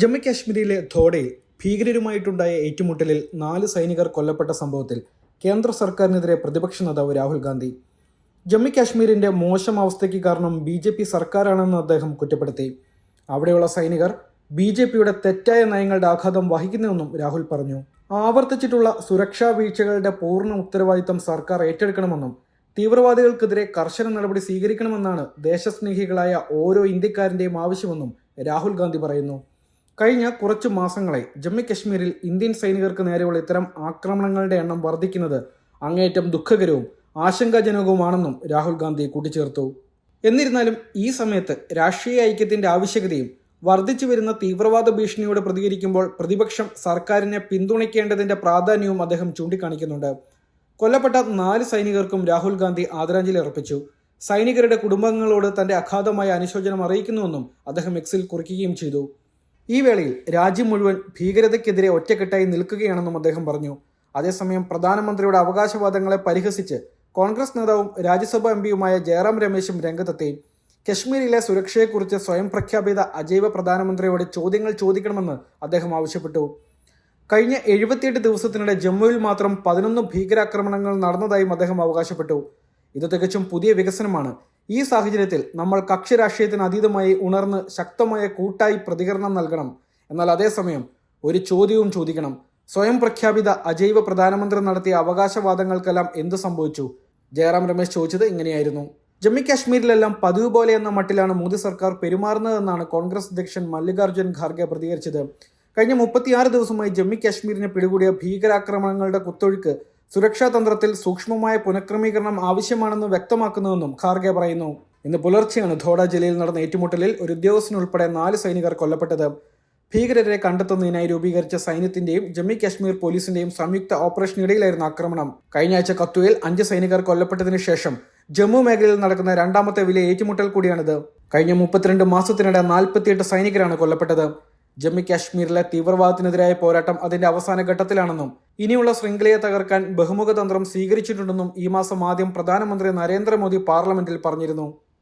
ജമ്മു കാശ്മീരിലെ ധോഡയിൽ ഭീകരരുമായിട്ടുണ്ടായ ഏറ്റുമുട്ടലിൽ നാല് സൈനികർ കൊല്ലപ്പെട്ട സംഭവത്തിൽ കേന്ദ്ര സർക്കാരിനെതിരെ പ്രതിപക്ഷ നേതാവ് രാഹുൽ ഗാന്ധി. ജമ്മു കാശ്മീരിന്റെ മോശം അവസ്ഥയ്ക്ക് കാരണം ബി ജെ പി സർക്കാരാണെന്ന് അദ്ദേഹം കുറ്റപ്പെടുത്തി. അവിടെയുള്ള സൈനികർ ബി ജെ പിയുടെ തെറ്റായ നയങ്ങളുടെ ആഘാതം വഹിക്കുന്നുവെന്നും രാഹുൽ പറഞ്ഞു. ആവർത്തിച്ചിട്ടുള്ള സുരക്ഷാ വീഴ്ചകളുടെ പൂർണ ഉത്തരവാദിത്തം സർക്കാർ ഏറ്റെടുക്കണമെന്നും തീവ്രവാദികൾക്കെതിരെ കർശന നടപടി സ്വീകരിക്കണമെന്നാണ് ദേശസ്നേഹികളായ ഓരോ ഇന്ത്യക്കാരന്റെയും ആവശ്യമെന്നും രാഹുൽ ഗാന്ധി പറയുന്നു. കഴിഞ്ഞ കുറച്ചു മാസങ്ങളായി ജമ്മു കശ്മീരിൽ ഇന്ത്യൻ സൈനികർക്ക് നേരെയുള്ള ഇത്തരം ആക്രമണങ്ങളുടെ എണ്ണം വർദ്ധിക്കുന്നത് അങ്ങേയറ്റം ദുഃഖകരവും ആശങ്കാജനകവുമാണെന്നും രാഹുൽ ഗാന്ധി കൂട്ടിച്ചേർത്തു. എന്നിരുന്നാലും ഈ സമയത്ത് രാഷ്ട്രീയ ഐക്യത്തിന്റെ ആവശ്യകതയും വർദ്ധിച്ചു വരുന്ന തീവ്രവാദ ഭീഷണിയോട് പ്രതികരിക്കുമ്പോൾ പ്രതിപക്ഷം സർക്കാരിനെ പിന്തുണയ്ക്കേണ്ടതിന്റെ പ്രാധാന്യവും അദ്ദേഹം ചൂണ്ടിക്കാണിക്കുന്നുണ്ട്. കൊല്ലപ്പെട്ട നാല് സൈനികർക്കും രാഹുൽ ഗാന്ധി ആദരാഞ്ജലി അർപ്പിച്ചു. സൈനികരുടെ കുടുംബങ്ങളോട് തന്റെ അഗാധമായ അനുശോചനം അറിയിക്കുന്നുവെന്നും അദ്ദേഹം എക്സിൽ കുറിക്കുകയും ചെയ്തു. ഈ വേളയിൽ രാജ്യം മുഴുവൻ ഭീകരതയ്ക്കെതിരെ ഒറ്റക്കെട്ടായി നിൽക്കുകയാണെന്നും അദ്ദേഹം പറഞ്ഞു. അതേസമയം പ്രധാനമന്ത്രിയുടെ അവകാശവാദങ്ങളെ പരിഹസിച്ച് കോൺഗ്രസ് നേതാവും രാജ്യസഭാ എം പിയുമായ ജയറാം രമേശും രംഗത്തെത്തി. കശ്മീരിലെ സുരക്ഷയെക്കുറിച്ച് സ്വയം പ്രഖ്യാപിത അജൈവ പ്രധാനമന്ത്രിയോട് ചോദ്യങ്ങൾ ചോദിക്കണമെന്ന് അദ്ദേഹം ആവശ്യപ്പെട്ടു. കഴിഞ്ഞ എഴുപത്തിയെട്ട് ദിവസത്തിനിടെ ജമ്മുവിൽ മാത്രം പതിനൊന്ന് ഭീകരാക്രമണങ്ങൾ നടന്നതായും അദ്ദേഹം അവകാശപ്പെട്ടു. ഇത് തികച്ചും പുതിയ വികസനമാണ്. ഈ സാഹചര്യത്തിൽ നമ്മൾ കക്ഷി രാഷ്ട്രീയത്തിന് അതീതമായി ഉണർന്ന് ശക്തമായ കൂട്ടായി പ്രതികരണം നൽകണം. എന്നാൽ അതേസമയം ഒരു ചോദ്യവും ചോദിക്കണം. സ്വയം പ്രഖ്യാപിത അജൈവ പ്രധാനമന്ത്രി നടത്തിയ അവകാശവാദങ്ങൾക്കെല്ലാം എന്ത് സംഭവിച്ചു? ജയറാം രമേശ് ചോദിച്ചത് ഇങ്ങനെയായിരുന്നു. ജമ്മു കാശ്മീരിലെല്ലാം പതിവ് പോലെ എന്ന മട്ടിലാണ് മോദി സർക്കാർ പെരുമാറുന്നതെന്നാണ് കോൺഗ്രസ് അധ്യക്ഷൻ മല്ലികാർജുൻ ഖാർഗെ പ്രതികരിച്ചത്. കഴിഞ്ഞ മുപ്പത്തിയാറ് ദിവസമായി ജമ്മു കാശ്മീരിനെ പിടികൂടിയ ഭീകരാക്രമണങ്ങളുടെ കുത്തൊഴുക്ക് സുരക്ഷാ തന്ത്രത്തിൽ സൂക്ഷ്മമായ പുനഃക്രമീകരണം ആവശ്യമാണെന്ന് വ്യക്തമാക്കുന്നുവെന്നും ഖാർഗെ പറയുന്നു. ഇന്ന് പുലർച്ചെയാണ് ധോഡ ജില്ലയിൽ നടന്ന ഏറ്റുമുട്ടലിൽ ഒരു ഉദ്യോഗസ്ഥനുൾപ്പെടെ നാല് സൈനികർ കൊല്ലപ്പെട്ടത്. ഭീകരരെ കണ്ടെത്തുന്നതിനായി രൂപീകരിച്ച സൈന്യത്തിന്റെയും ജമ്മു കാശ്മീർ പോലീസിന്റെയും സംയുക്ത ഓപ്പറേഷനിടയിലായിരുന്നു ആക്രമണം. കഴിഞ്ഞ ആഴ്ച കത്തുവയിൽ അഞ്ച് സൈനികർ കൊല്ലപ്പെട്ടതിനു ശേഷം ജമ്മു മേഖലയിൽ നടക്കുന്ന രണ്ടാമത്തെ വലിയ ഏറ്റുമുട്ടൽ കൂടിയാണിത്. കഴിഞ്ഞ മുപ്പത്തിരണ്ട് മാസത്തിനിടെ നാൽപ്പത്തിയെട്ട് സൈനികരാണ് കൊല്ലപ്പെട്ടത്. ജമ്മു കാശ്മീരിലെ തീവ്രവാദത്തിനെതിരായ പോരാട്ടം അതിന്റെ അവസാന ഘട്ടത്തിലാണെന്നും ഇനിയുള്ള ശൃംഖലയെ തകർക്കാൻ ബഹുമുഖ തന്ത്രം സ്വീകരിച്ചിട്ടുണ്ടെന്നും ഈ മാസം ആദ്യം പ്രധാനമന്ത്രി നരേന്ദ്രമോദി പാർലമെന്റിൽ പറഞ്ഞിരുന്നു.